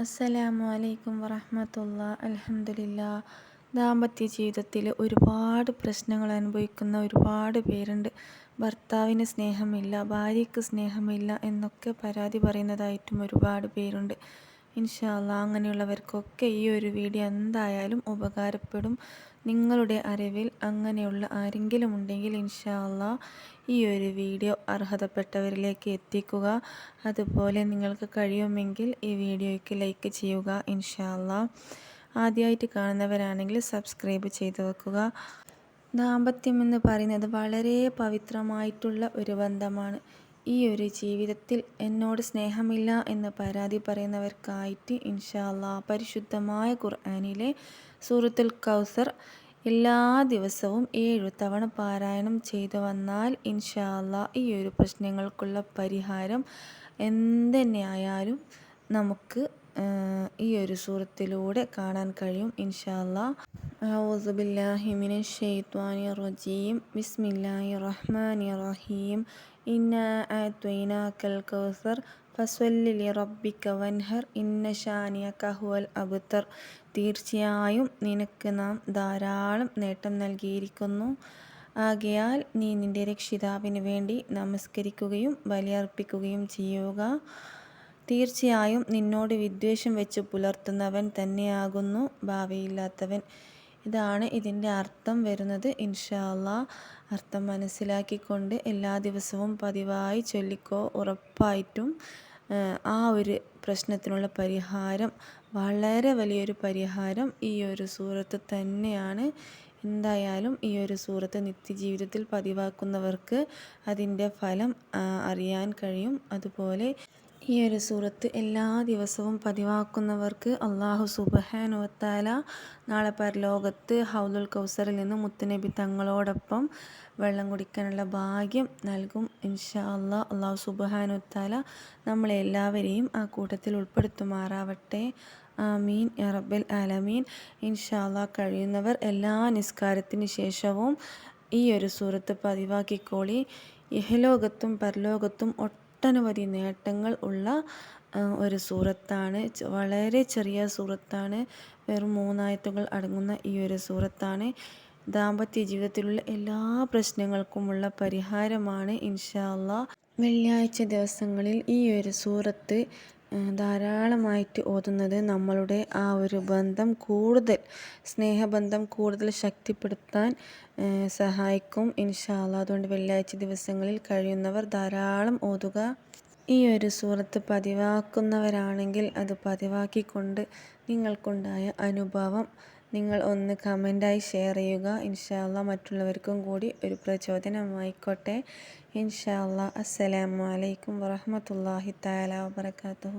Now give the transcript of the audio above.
അസ്സലാമു അലൈക്കും വറഹമത്തുള്ള. അലഹമില്ല ദാമ്പത്യ ജീവിതത്തിൽ ഒരുപാട് പ്രശ്നങ്ങൾ അനുഭവിക്കുന്ന ഒരുപാട് പേരുണ്ട്. ഭർത്താവിന് സ്നേഹമില്ല ഭാര്യയ്ക്ക് സ്നേഹമില്ല എന്നൊക്കെ പരാതി പറയുന്നതായിട്ടും ഒരുപാട് പേരുണ്ട്. ഇൻഷാല്ല അങ്ങനെയുള്ളവർക്കൊക്കെ ഈ ഒരു വീഡിയോ എന്തായാലും ഉപകാരപ്പെടും. നിങ്ങളുടെ അറിവിൽ അങ്ങനെയുള്ള ആരെങ്കിലും ഉണ്ടെങ്കിൽ ഇൻഷാല്ല ഈ ഒരു വീഡിയോ അർഹതപ്പെട്ടവരിലേക്ക് എത്തിക്കുക. അതുപോലെ നിങ്ങൾക്ക് കഴിയുമെങ്കിൽ ഈ വീഡിയോയ്ക്ക് ലൈക്ക് ചെയ്യുക ഇൻഷാല്ല ആദ്യമായിട്ട് കാണുന്നവരാണെങ്കിൽ സബ്സ്ക്രൈബ് ചെയ്തു വെക്കുക. ദാമ്പത്യം എന്ന് പറയുന്നത് വളരെ പവിത്രമായിട്ടുള്ള ഒരു ബന്ധമാണ്. ഈ ഒരു ജീവിതത്തിൽ എന്നോട് സ്നേഹമില്ല എന്ന് പരാതി പറയുന്നവർക്കായിട്ട് ഇൻഷാല്ലാ പരിശുദ്ധമായ ഖുർആാനിലെ സൂറത്തുൽ കൗസർ എല്ലാ ദിവസവും ഏഴു തവണ പാരായണം ചെയ്തു വന്നാൽ ഇൻഷാല്ല ഈ ഒരു പ്രശ്നങ്ങൾക്കുള്ള പരിഹാരം എന്തെന്നെയായാലും നമുക്ക് ഈ ഒരു സൂറത്തിലൂടെ കാണാൻ കഴിയും ഇൻഷാല്ല റജീം. ബിസ്മില്ലാഹി റഹീം. കൗസർ. ഫസ്വല്ലി വൻഹർ. ഇന്ന തീർച്ചയായും നിനക്ക് നാം ധാരാളം നേട്ടം നൽകിയിരിക്കുന്നു. ആകയാൽ നീ നിന്റെ രക്ഷിതാവിന് വേണ്ടി നമസ്കരിക്കുകയും ബലിയർപ്പിക്കുകയും ചെയ്യുക. തീർച്ചയായും നിന്നോട് വിദ്വേഷം വെച്ച് പുലർത്തുന്നവൻ തന്നെയാകുന്നു ഭാവിയില്ലാത്തവൻ. ഇതാണ് ഇതിന്റെ അർത്ഥം വരുന്നത്. ഇൻഷാല്ല അർത്ഥം മനസ്സിലാക്കിക്കൊണ്ട് എല്ലാ ദിവസവും പതിവായി ചൊല്ലിക്കോ ഉറപ്പായിട്ടും ആ ഒരു പ്രശ്നത്തിനുള്ള പരിഹാരം വളരെ വലിയൊരു പരിഹാരം ഈ ഒരു സൂറത്ത് തന്നെയാണ്. എന്തായാലും ഈ ഒരു സൂറത്ത് നിത്യജീവിതത്തിൽ പതിവാക്കുന്നവർക്ക് അതിന്റെ ഫലം അറിയാൻ കഴിയും. അതുപോലെ ഈ ഒരു സൂറത്ത് എല്ലാ ദിവസവും പതിവാക്കുന്നവർക്ക് അള്ളാഹു സുബഹാനുവത്താല നാളെ പരലോകത്ത് ഹൗദുൽ കൗസറിൽ നിന്ന് മുത്തുനബി തങ്ങളോടൊപ്പം വെള്ളം കുടിക്കാനുള്ള ഭാഗ്യം നൽകും. ഇൻഷാ അള്ളാഹ് അള്ളാഹു സുബഹാനുവത്താല നമ്മളെല്ലാവരെയും ആ കൂട്ടത്തിൽ ഉൾപ്പെടുത്തുമാറാവട്ടെ. ആമീൻ. റബ്ബൽ ആലമീൻ. അള്ളാ കഴിയുന്നവർ എല്ലാ നിസ്കാരത്തിന് ശേഷവും ഈ ഒരു സൂറത്ത് പതിവാക്കിക്കോളി. ഇഹലോകത്തും പരലോകത്തും ഒട്ടനവധി നേട്ടങ്ങൾ ഉള്ള ഒരു സൂറത്താണ്. വളരെ ചെറിയ സൂറത്താണ്. വെറും മൂന്നായത്തുകൾ അടങ്ങുന്ന ഈ ഒരു സൂറത്താണ്. ദാമ്പത്യ ജീവിതത്തിലുള്ള എല്ലാ പ്രശ്നങ്ങൾക്കുമുള്ള പരിഹാരമാണ് ഇൻഷാ വെള്ളിയാഴ്ച ദിവസങ്ങളിൽ ഈ ഒരു സൂറത്ത് ധാരാളമായിട്ട് ഓതുന്നത് നമ്മളുടെ ആ ഒരു ബന്ധം കൂടുതൽ സ്നേഹബന്ധം കൂടുതൽ ശക്തിപ്പെടുത്താൻ സഹായിക്കും. ഇൻഷാല്ല അതുകൊണ്ട് വെള്ളിയാഴ്ച ദിവസങ്ങളിൽ കഴിയുന്നവർ ധാരാളം ഓതുക. ഈ ഒരു സൂറത്ത് പതിവാക്കുന്നവരാണെങ്കിൽ അത് പതിവാക്കിക്കൊണ്ട് നിങ്ങൾക്കുണ്ടായ അനുഭവം നിങ്ങൾ ഒന്ന് കമന്റായി ഷെയർ ചെയ്യുക. ഇൻഷാല്ല മറ്റുള്ളവർക്കും കൂടി ഒരു പ്രചോദനമായിക്കോട്ടെ. ഇൻഷാല്ല അസ്സലാമു അലൈക്കും വറഹമത്തല്ലാഹി താല വാബർക്കാത്തു